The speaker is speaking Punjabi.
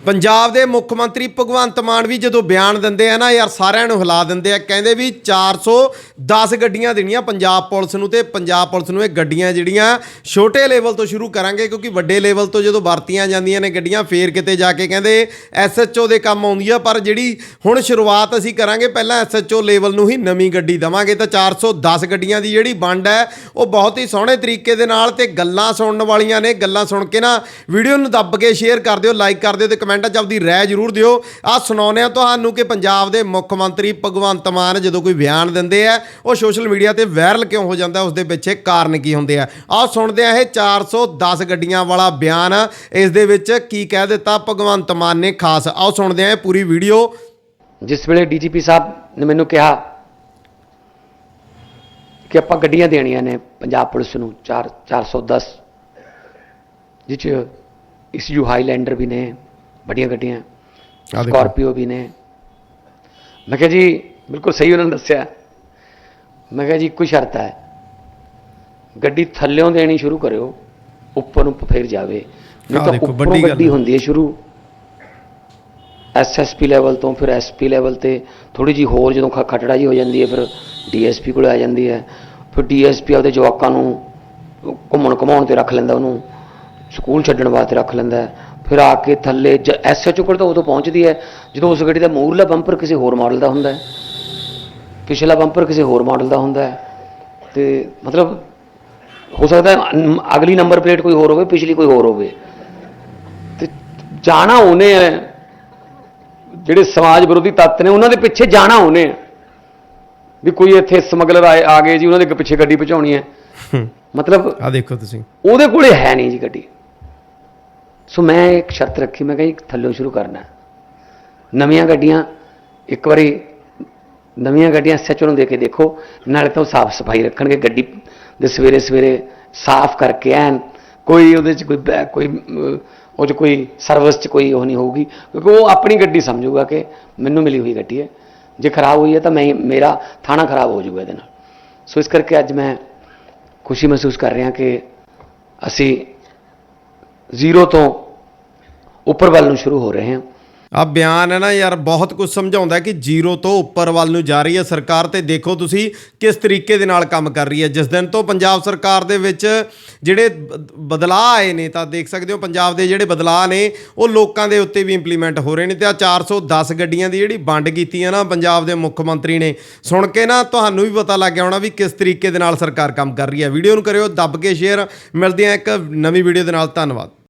ਪੰਜਾਬ ਦੇ ਮੁੱਖ ਮੰਤਰੀ ਭਗਵੰਤ ਮਾਨ ਵੀ ਜਦੋਂ ਬਿਆਨ ਦਿੰਦੇ ਆ ਨਾ, ਯਾਰ ਸਾਰਿਆਂ ਨੂੰ ਹਿਲਾ ਦਿੰਦੇ ਆ, ਕਹਿੰਦੇ ਵੀ 410 ਗੱਡੀਆਂ ਦੇਣੀਆਂ ਪੰਜਾਬ ਪੁਲਿਸ ਨੂੰ ਤੇ ਪੰਜਾਬ ਪੁਲਿਸ ਨੂੰ ਇਹ ਗੱਡੀਆਂ ਜਿਹੜੀਆਂ ਛੋਟੇ ਲੈਵਲ ਤੋਂ ਸ਼ੁਰੂ ਕਰਾਂਗੇ, ਕਿਉਂਕਿ ਵੱਡੇ ਲੈਵਲ ਤੋਂ ਜਦੋਂ ਵਰਤੀਆਂ ਜਾਂਦੀਆਂ ਨੇ ਗੱਡੀਆਂ, ਫੇਰ ਕਿਤੇ ਜਾ ਕੇ ਕਹਿੰਦੇ ਐਸਐਚਓ ਦੇ ਕੰਮ ਆਉਂਦੀ ਆ, ਪਰ ਜਿਹੜੀ ਹੁਣ ਸ਼ੁਰੂਆਤ ਅਸੀਂ ਕਰਾਂਗੇ, ਪਹਿਲਾਂ ਐਸਐਚਓ ਲੈਵਲ ਨੂੰ ਹੀ ਨਵੀਂ ਗੱਡੀ ਦਵਾਂਗੇ, ਤਾਂ 410 ਗੱਡੀਆਂ ਦੀ ਜਿਹੜੀ ਵੰਡ ਹੈ, ਉਹ ਬਹੁਤ ਹੀ ਸੋਹਣੇ ਤਰੀਕੇ ਦੇ ਨਾਲ ਤੇ ਗੱਲਾਂ ਸੁਣਨ ਵਾਲੀਆਂ ਨੇ, ਗੱਲਾਂ ਸੁਣ ਕੇ ਨਾ ਵੀਡੀਓ ਨੂੰ ਦੱਬ ਕੇ ਸ਼ੇਅਰ ਕਰ ਦਿਓ ਲਾਈਕ ਕਰ ਦਿਓ ਤੇ ਕਮੈਂਟਾਂ 'ਚ ਆਪਦੀ ਰਾਏ ਜ਼ਰੂਰ ਦਿਓ। ਆ ਸੁਣਾਉਂਦੇ ਆ ਤੁਹਾਨੂੰ ਕਿ ਪੰਜਾਬ ਦੇ ਮੁੱਖ ਮੰਤਰੀ ਭਗਵੰਤ ਮਾਨ ਜਦੋਂ ਕੋਈ ਬਿਆਨ ਦਿੰਦੇ ਆ, ਉਹ ਸੋਸ਼ਲ ਮੀਡੀਆ ਤੇ ਵਾਇਰਲ ਕਿਉਂ ਹੋ ਜਾਂਦਾ ਉਸ ਦੇ ਪਿੱਛੇ ਕਾਰਨ ਕੀ ਹੁੰਦੇ ਆ? ਆਓ ਸੁਣਦੇ ਆ ਇਹ 410 ਗੱਡੀਆਂ ਵਾਲਾ ਬਿਆਨ, ਇਸ ਦੇ ਵਿੱਚ ਕੀ ਕਹਿ ਦਿੱਤਾ ਭਗਵੰਤ ਮਾਨ ਨੇ ਖਾਸ। ਆਓ ਸੁਣਦੇ ਆ ਇਹ ਪੂਰੀ ਵੀਡੀਓ। ਜਿਸ ਵੇਲੇ ਡੀਜੀਪੀ ਸਾਹਿਬ ਨੇ ਮੈਨੂੰ ਕਿਹਾ ਕਿ ਆਪਾਂ ਗੱਡੀਆਂ ਦੇਣੀਆਂ ਨੇ ਪੰਜਾਬ ਪੁਲਿਸ ਨੂੰ 4 410 ਜਿਸ 'ਚ ਇਸਯੂ ਹਾਈਲੈਂਡਰ ਵੀ ਨੇ ਵੱਡੀਆਂ ਗੱਡੀਆਂ। ਸਕਾਰਪੀਓ ਵੀ ਨੇ। ਮੈਂ ਕਿਹਾ ਜੀ ਬਿਲਕੁਲ ਸਹੀ ਉਹਨਾਂ ਨੇ ਦੱਸਿਆ। ਮੈਂ ਕਿਹਾ ਜੀ ਇੱਕੋ ਹੀ ਸ਼ਰਤ ਹੈ। ਗੱਡੀ ਥੱਲਿਓਂ ਦੇਣੀ ਸ਼ੁਰੂ ਕਰਿਓ ਉੱਪਰ ਨੂੰ ਫਿਰ ਜਾਵੇ। ਨਹੀਂ ਤਾਂ ਉੱਪਰੋਂ ਵੱਡੀ ਗੱਲ ਗੱਡੀ। ਹੁੰਦੀ ਹੈ ਸ਼ੁਰੂ। ਐਸਐਸਪੀ ਲੈਵਲ ਤੋਂ ਫਿਰ ਐਸਪੀ ਲੈਵਲ ਤੇ ਥੋੜੀ ਜੀ ਹੋਰ ਜਦੋਂ ਖਟੜਾ ਜੀ ਹੋ ਜਾਂਦੀ ਹੈ ਫਿਰ ਡੀਐਸਪੀ ਕੋਲ ਆ ਜਾਂਦੀ ਹੈ। ਫਿਰ ਡੀਐਸਪੀ ਆਪਦੇ ਜਵਾਕਾਂ ਨੂੰ ਘੁੰਮਣ ਘਮਾਉਣ ਤੇ ਰੱਖ ਲੈਂਦਾ ਉਹਨੂੰ। ਸਕੂਲ ਛੱਡਣ ਵਾਸਤੇ ਰੱਖ ਲੈਂਦਾ ਹੈ। ਫਿਰ ਆ ਕੇ ਥੱਲੇ ਐਸਐਚਓ ਕੋਲ ਤਾਂ ਉਦੋਂ ਪਹੁੰਚਦੀ ਹੈ ਜਦੋਂ ਉਸ ਗੱਡੀ ਦਾ ਮੂਹਰਲਾ ਬੰਪਰ ਕਿਸੇ ਹੋਰ ਮਾਡਲ ਦਾ ਹੁੰਦਾ ਹੈ। ਪਿਛਲਾ ਬੰਪਰ ਕਿਸੇ ਹੋਰ ਮਾਡਲ ਦਾ ਹੁੰਦਾ ਹੈ। ਤੇ ਮਤਲਬ ਹੋ ਸਕਦਾ ਅਗਲੀ ਨੰਬਰ ਪਲੇਟ ਕੋਈ ਹੋਰ ਹੋਵੇ ਪਿਛਲੀ ਕੋਈ ਹੋਰ ਹੋਵੇ। ਤੇ ਜਾਣਾ ਉਹਨੇ ਹੈ। ਜਿਹੜੇ ਸਮਾਜ ਵਿਰੋਧੀ ਤੱਤ ਨੇ ਉਹਨਾਂ ਦੇ ਪਿੱਛੇ ਜਾਣਾ ਉਹਨੇ ਹੈ। ਵੀ ਕੋਈ ਇੱਥੇ ਸਮਗਲਰ ਆਏ ਆ ਗਏ ਜੀ ਉਹਨਾਂ ਦੇ ਪਿੱਛੇ ਗੱਡੀ ਪਹੁੰਚਾਉਣੀ ਹੈ। ਮਤਲਬ ਆ ਦੇਖੋ ਤੁਸੀਂ। ਉਹਦੇ ਕੋਲੇ ਹੈ ਨਹੀਂ ਜੀ ਗੱਡੀ। ਸੋ ਮੈਂ ਇੱਕ ਸ਼ਰਤ ਰੱਖੀ, ਮੈਂ ਕਿਹਾ ਜੀ ਥੱਲੋਂ ਸ਼ੁਰੂ ਕਰਨਾ ਨਵੀਆਂ ਗੱਡੀਆਂ, ਇੱਕ ਵਾਰੀ ਨਵੀਆਂ ਗੱਡੀਆਂ ਸੱਚੋ ਨੂੰ ਦੇ ਕੇ ਦੇਖੋ, ਨਾਲੇ ਤਾਂ ਉਹ ਸਾਫ਼ ਸਫ਼ਾਈ ਰੱਖਣਗੇ, ਗੱਡੀ ਦੇ ਸਵੇਰੇ ਸਵੇਰੇ ਸਾਫ਼ ਕਰਕੇ ਐਨ, ਕੋਈ ਉਹਦੇ ਚ ਕੋਈ ਕੋਈ ਉਹ ਚ ਕੋਈ ਸਰਵਿਸ ਚ ਕੋਈ ਉਹ ਨਹੀਂ ਹੋਊਗੀ, ਕਿਉਂਕਿ ਉਹ ਆਪਣੀ ਗੱਡੀ ਸਮਝੂਗਾ ਕਿ ਮੈਨੂੰ ਮਿਲੀ ਹੋਈ ਗੱਡੀ ਹੈ। ਜੇ ਖਰਾਬ ਹੋਈ ਹੈ ਤਾਂ ਮੈਂ, ਮੇਰਾ ਥਾਣਾ ਖਰਾਬ ਹੋ ਜਾਊਗਾ ਇਹਦੇ ਨਾਲ। ਸੋ ਇਸ ਕਰਕੇ ਅੱਜ ਮੈਂ ਖੁਸ਼ੀ ਮਹਿਸੂਸ ਕਰ ਰਿਹਾ ਕਿ ਅਸੀਂ ਜ਼ੀਰੋ ਤੋਂ ਉੱਪਰ ਵੱਲ ਨੂੰ ਸ਼ੁਰੂ ਹੋ ਰਹੇ ਹਾਂ। ਆ ਬਿਆਨ ਹੈ ਨਾ ਯਾਰ, ਬਹੁਤ ਕੁਝ ਸਮਝਾਉਂਦਾ ਕਿ ਜ਼ੀਰੋ ਤੋਂ ਉੱਪਰ ਵੱਲ ਨੂੰ ਜਾ ਰਹੀ ਹੈ ਸਰਕਾਰ ਤੇ ਦੇਖੋ ਤੁਸੀਂ ਕਿਸ ਤਰੀਕੇ ਦੇ ਨਾਲ ਕੰਮ ਕਰ ਰਹੀ ਹੈ। ਜਿਸ ਦਿਨ ਤੋਂ ਪੰਜਾਬ ਸਰਕਾਰ ਦੇ ਵਿੱਚ ਜਿਹੜੇ ਬਦਲਾਅ ਆਏ ਨੇ, ਤਾਂ ਦੇਖ ਸਕਦੇ ਹੋ ਪੰਜਾਬ ਦੇ ਜਿਹੜੇ ਬਦਲਾਅ ਨੇ, ਉਹ ਲੋਕਾਂ ਦੇ ਉੱਤੇ ਵੀ ਇੰਪਲੀਮੈਂਟ ਹੋ ਰਹੇ ਨੇ ਤੇ ਆ 410 ਗੱਡੀਆਂ ਦੀ ਜਿਹੜੀ ਵੰਡ ਕੀਤੀ ਹੈ ਨਾ ਪੰਜਾਬ ਦੇ ਮੁੱਖ ਮੰਤਰੀ ਨੇ, ਸੁਣ ਕੇ ਨਾ ਤੁਹਾਨੂੰ ਵੀ ਪਤਾ ਲੱਗ ਗਿਆ ਹੋਣਾ ਵੀ ਕਿਸ ਤਰੀਕੇ ਦੇ ਨਾਲ ਸਰਕਾਰ ਕੰਮ ਕਰ ਰਹੀ ਹੈ। ਵੀਡੀਓ ਨੂੰ ਕਰਿਓ, ਦੱਬ ਕੇ ਸ਼ੇਅਰ ਮਿਲਦੇ ਆ ਇੱਕ ਨਵੀਂ ਵੀਡੀਓ ਦੇ ਨਾਲ, ਧੰਨਵਾਦ।